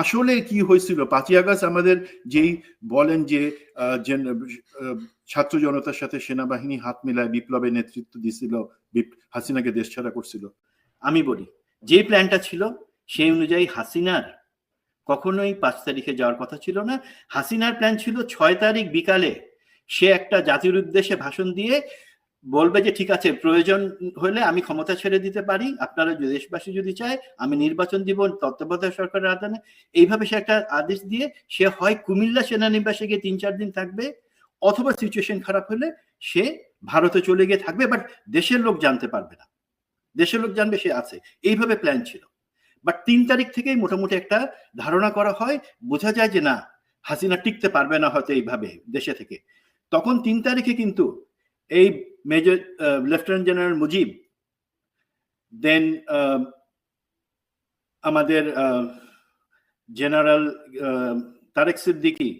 আসলে কি হয়েছিল? পাঁচই আগস্ট আমাদের যেই বলেন যে ছাত্র জনতার সাথে সেনাবাহিনী হাত মিলায় বিপ্লবের নেতৃত্ব দিছিল হাসিনাকে দেশ ছাড়া করছিল। আমি বলি যে প্ল্যানটা ছিল, সেই অনুযায়ী হাসিনার কখনোই পাঁচ তারিখে যাওয়ার কথা ছিল না। হাসিনার প্ল্যান ছিল ছয় তারিখ বিকালে সে একটা জাতির উদ্দেশ্যে ভাষণ দিয়ে বলবে যে, ঠিক আছে, প্রয়োজন হলে আমি ক্ষমতা ছেড়ে দিতে পারি। আপনারা দেশবাসী যদি চায়, আমি নির্বাচন দিব তত্ত্বাবধায়ক সরকারের আদানে। এইভাবে সে একটা আদেশ দিয়ে সে হয় কুমিল্লা সেনানিবাসে গিয়ে তিন চার দিন থাকবে। অথবা সিচুয়েশন খারাপ হলে সে ভারতে চলে গিয়ে থাকবে বাট দেশের লোক জানতে পারবে না। দেশের লোক জানবে সে আছে। এইভাবে প্ল্যান ছিল। বাট তিন তারিখ থেকেই মোটামুটি একটা ধারণা করা হয়। বোঝা যায় যে, না, হাসিনা টিকতে পারবে না হয়তো এইভাবে দেশে থেকে। তখন তিন তারিখে কিন্তু এই major lieutenant general Mujib then আমাদের জেনারেল তারেক সিদ্দিকি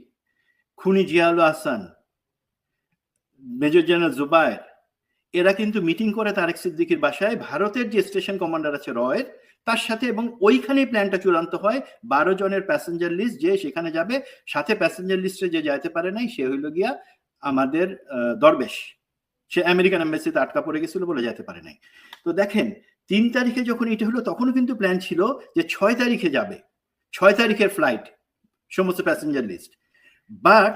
খুনি জিয়াউল আহসান মেজর জেনারেল জুবায়ের এরা কিন্তু মিটিং করে তারেক সিদ্দিকির বাসায়। ভারতের যে স্টেশন কমান্ডার আছে রয়ের তার সাথে এবং ওইখানে প্ল্যানটা চূড়ান্ত হয়। বারো জনের প্যাসেঞ্জার লিস্ট যে সেখানে যাবে, সাথে প্যাসেঞ্জার লিস্টে যে যাইতে পারে নাই, সে হইল গিয়া আমাদের দরবেশ। সে আমেরিকান এম্বাসিতে আটকা পড়ে গেছিল বলে যেতে পারে নাই। তো দেখেন, তিন তারিখে যখন এটা হলো, তখনও কিন্তু প্ল্যান ছিল যে ছয় তারিখে যাবে। ছয় তারিখের ফ্লাইট সমস্ত প্যাসেঞ্জার লিস্ট বাট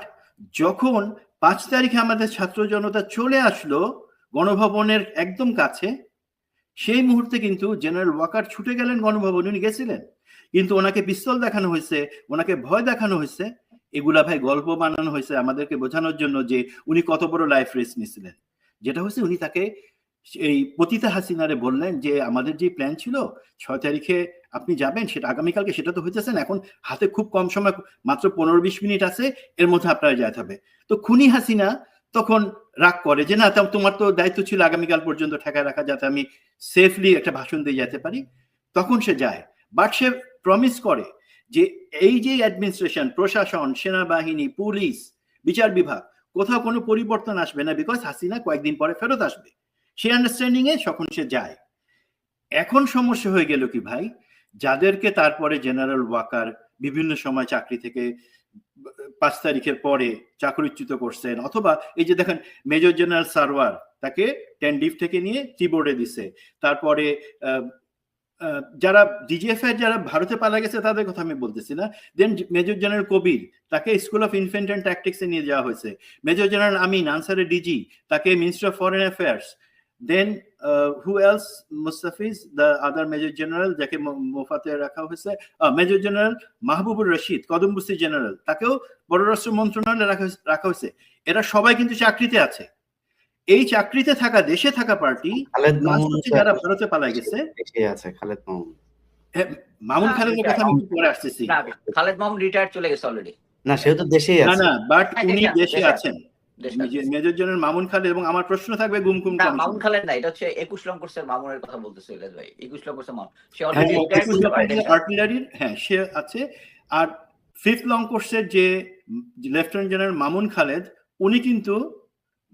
যখন পাঁচ তারিখে আমাদের ছাত্র জনতা চলে আসলো, গণভবনের একদম কাছে, সেই মুহূর্তে কিন্তু জেনারেল ওয়াকার ছুটে গেলেন গণভবনে, উনি গেছিলেন। কিন্তু ওনাকে পিস্তল দেখানো হয়েছে, ওনাকে ভয় দেখানো হয়েছে। এগুলা ভাই গল্প বানানো হয়েছে আমাদেরকে বোঝানোর জন্য যে উনি কত বড় লাইফ রিস্ক নিছিলেন যেটা হচ্ছে উনি তাকে এই পতিতা হাসিনারে বললেন যে, আমাদের যে প্ল্যান ছিল, ছয় তারিখে আপনি যাবেন, সেটা আগামীকালকে সেটা তো হইতেছেন এখন হাতে খুব কম সময়, মাত্র পনেরো বিশ মিনিট আছে, এর মধ্যে আপনারা যেতে হবে। তো খুনি হাসিনা তখন রাগ করে যে, না তোমার তো দায়িত্ব ছিল আগামীকাল পর্যন্ত ঠেকায় রাখা, যাতে আমি সেফলি একটা ভাষণ দিয়ে যেতে পারি। তখন সে যায় বাট সে প্রমিস করে যে, এই যে অ্যাডমিনিস্ট্রেশন প্রশাসন, সেনাবাহিনী পুলিশ বিচার বিভাগ কোথাও কোনো পরিবর্তন আসবে না বিকজ হাসিনা কয়েকদিন পরে ফেরত আসবে। সেই আন্ডারস্ট্যান্ডিং এ তখন সে যায়, এখন সমস্যা হয়ে গেল কি ভাই? যাদেরকে তারপরে জেনারেল ওয়াকার বিভিন্ন সময় চাকরি থেকে পাঁচ তারিখের পরে চাকরিচ্যুত করছেন অথবা এই যে দেখেন মেজর জেনারেল সারওয়ার তাকে টেন টেন্ডিভ থেকে নিয়ে টিবোর্ডে দিছে। তারপরে যারা ডিজিএফ এর যারা ভারতে পালা গেছে, তাদের কথা আমি বলতেছি না। দেন মেজর জেনারেল কবির, তাকে স্কুল অফ ইনফেন্ট অ্যান্ড ট্যাকটিক্সে নিয়ে যাওয়া হয়েছে। মেজর জেনারেল আমিন আনসারের ডিজি তাকে minister of foreign affairs then who else Mustafiz the other major general যাকে মোফাতে রাখা হয়েছে। মেজর জেনারেল মাহবুবুর রশিদ কদমবস্তি জেনারেল তাকেও পররাষ্ট্র মন্ত্রণালয়ে রাখা রাখা হয়েছে। এরা সবাই কিন্তু চাকরিতে আছে। এই চাকরিতে থাকা দেশে থাকা পার্টি মামুন যারা ভারতে পালায় গেছে। আছে খালেদ মামুন। হ্যাঁ, মামুন খালেদের কথা আমি পরে আসতেছি। খালেদ মাহমুদ রিটায়ার চলে গেছে অলরেডি না সেও তো দেশেই না আছে। না বাট হ্যাঁ, উনি দেশে- আছেন। মেজর জেনারেল মামুন খালেদ এবং আমার প্রশ্ন থাকবে গুমকুম না মামুন খালেদ না এটা হচ্ছে একুশ লং কোর্সের মামুনের কথা বলতেছে ইলাজ ভাই। একুশ লং কোর্সের মামুন। সে হ্যাঁ, অলরেডি লক্ষের আর্টিলারির হ্যাঁ সে আছে। আর ফিফথ লং কোর্সের যে লেফটেন্যান্ট জেনারেল মামুন খালেদ উনি কিন্তু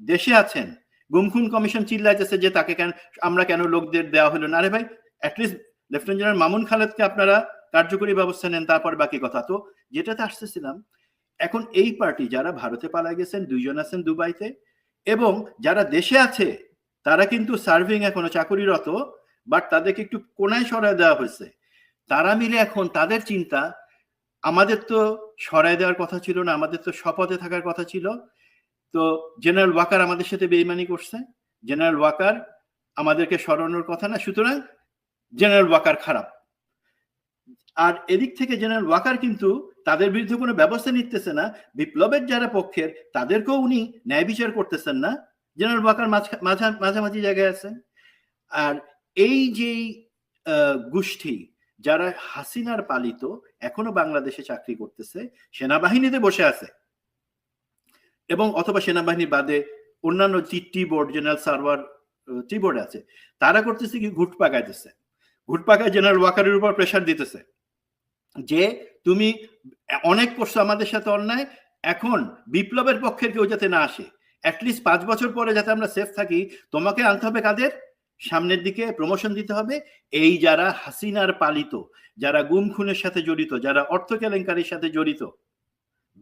দেশে আছেন। গুমখুন কমিশন চিল্লাইতেছে যে তাকে কেন, আমরা কেন লোকদের দেওয়া হলো না? আরে ভাই at least lieutenant general Mamun খালেদকে আপনারা কার্যকরী ব্যবস্থা নেন, তারপর বাকি কথা। তো যেটাতে আসতেছিলাম, এখন এই পার্টি যারা ভারতে পালায় গেছেন, দুইজন আছেন দুবাইতে, এবং যারা দেশে আছে, তারা কিন্তু সার্ভিং এখনও চাকরিরত বাট তাদেরকে একটু কোনায় সরায় দেওয়া হয়েছে। তারা মিলে এখন তাদের চিন্তা, আমাদের তো সরায় দেওয়ার কথা ছিল না, আমাদের তো শপথে থাকার কথা ছিল তো জেনারেল ওয়াকার আমাদের সাথে বেইমানি করছে। জেনারেল ওয়াকার আমাদেরকে সরানোর কথা না, সুতরাং জেনারেল ওয়াকার খারাপ। আর এদিক থেকে জেনারেল ওয়াকার কিন্তু তাদের বিরুদ্ধে কোনো ব্যবস্থা নিতেছে না। বিপ্লবের যারা পক্ষের, তাদেরকেও উনি ন্যায় বিচার করতেছেন না। জেনারেল ওয়াকার মাঝ- মাঝা- মাঝামাঝি জায়গায় আছেন আর এই যে গোষ্ঠী যারা হাসিনার পালিত, এখনও বাংলাদেশে চাকরি করতেছে, সেনাবাহিনীতে বসে আছে। এবং অথবা সেনাবাহিনী বাদে অন্যান্য টি বোর্ড জেনারেল সার্ভার টি বোর্ড আছে। তারা করতেছে কি? ঘুট পাকাইতেছে। ঘুট পাকায় জেনারেল ওয়াকারের উপর প্রেশার দিতেছে যে, তুমি অনেক করছ আমাদের সাথে অন্যায়, এখন বিপ্লবের পক্ষের কেউ যাতে না আসে অ্যাটলিস্ট পাঁচ বছর পরে যাতে আমরা সেফ থাকি, তোমাকে আনতে হবে কাদের? সামনের দিকে প্রমোশন দিতে হবে। এই যারা হাসিনার পালিত, যারা গুম খুনের সাথে জড়িত, যারা অর্থ কেলেঙ্কারির সাথে জড়িত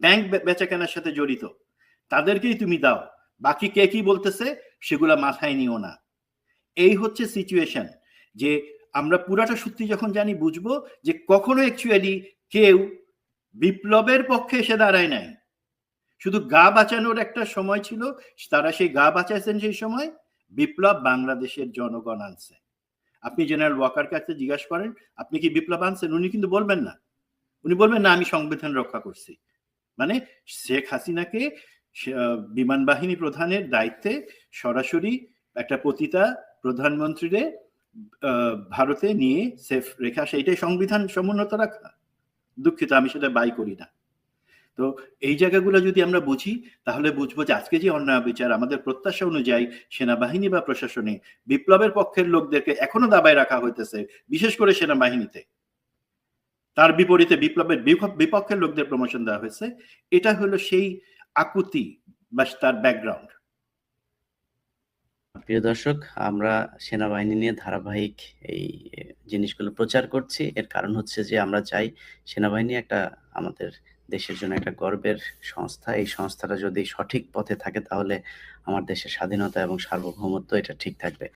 ব্যাংক বেচা কেনার সাথে জড়িত তাদেরকেই তুমি দাও। বাকি কে কি বলতেছে সেগুলা মাথায় নিও না। এই হচ্ছে সিচুয়েশন যে আমরা পুরাটা সত্যি যখন জানি বুঝব যে কখনো অ্যাকচুয়ালি কেউ বিপ্লবের পক্ষে এসে দাঁড়ায় নাই। শুধু গা বাঁচানোর একটা সময় ছিল, তারা সেই গা বাঁচাইছেন সেই সময়, বিপ্লব বাংলাদেশের জনগণ আনছে। আপনি জেনারেল ওয়াকার কাছে জিজ্ঞাসা করেন, আপনি কি বিপ্লব আনছেন? উনি কিন্তু বলবেন না। উনি বলবেন, না, আমি সংবিধান রক্ষা করছি। মানে শেখ হাসিনাকে বিমান বাহিনী প্রধানের দায়িত্বে সরাসরি একটা পতিতা প্রধানমন্ত্রীরে ভারতে নিয়ে সেফ রেখা সেইটাই সংবিধান সমুন্নত রাখা। দুঃখিত, আমি সেটা বাই করি না। তো এই জায়গাগুলো যদি আমরা বুঝি, তাহলে বুঝব যে আজকে যে অন্যায় বিচার আমাদের প্রত্যাশা অনুযায়ী সেনাবাহিনী বা প্রশাসনে বিপ্লবের পক্ষের লোকদেরকে এখনও দাবায় রাখা হইতেছে, বিশেষ করে সেনাবাহিনীতে। তার বিপরীতে বিপ্লবের বিপ- বিপক্ষের লোকদের প্রমোশন দেওয়া হয়েছে। এটা হলো সেই আকুতি বা তার ব্যাকগ্রাউন্ড প্রিয় দর্শক, আমরা সেনাবাহিনী নিয়ে ধারাবাহিক এই জিনিসগুলো প্রচার করছি। এর কারণ হচ্ছে যে আমরা চাই সেনাবাহিনী একটা আমাদের দেশের জন্য একটা গর্বের সংস্থা। এই সংস্থাটা যদি সঠিক পথে থাকে তাহলে আমার দেশের স্বাধীনতা এবং সার্বভৌমত্ব এটা ঠিক থাকবে।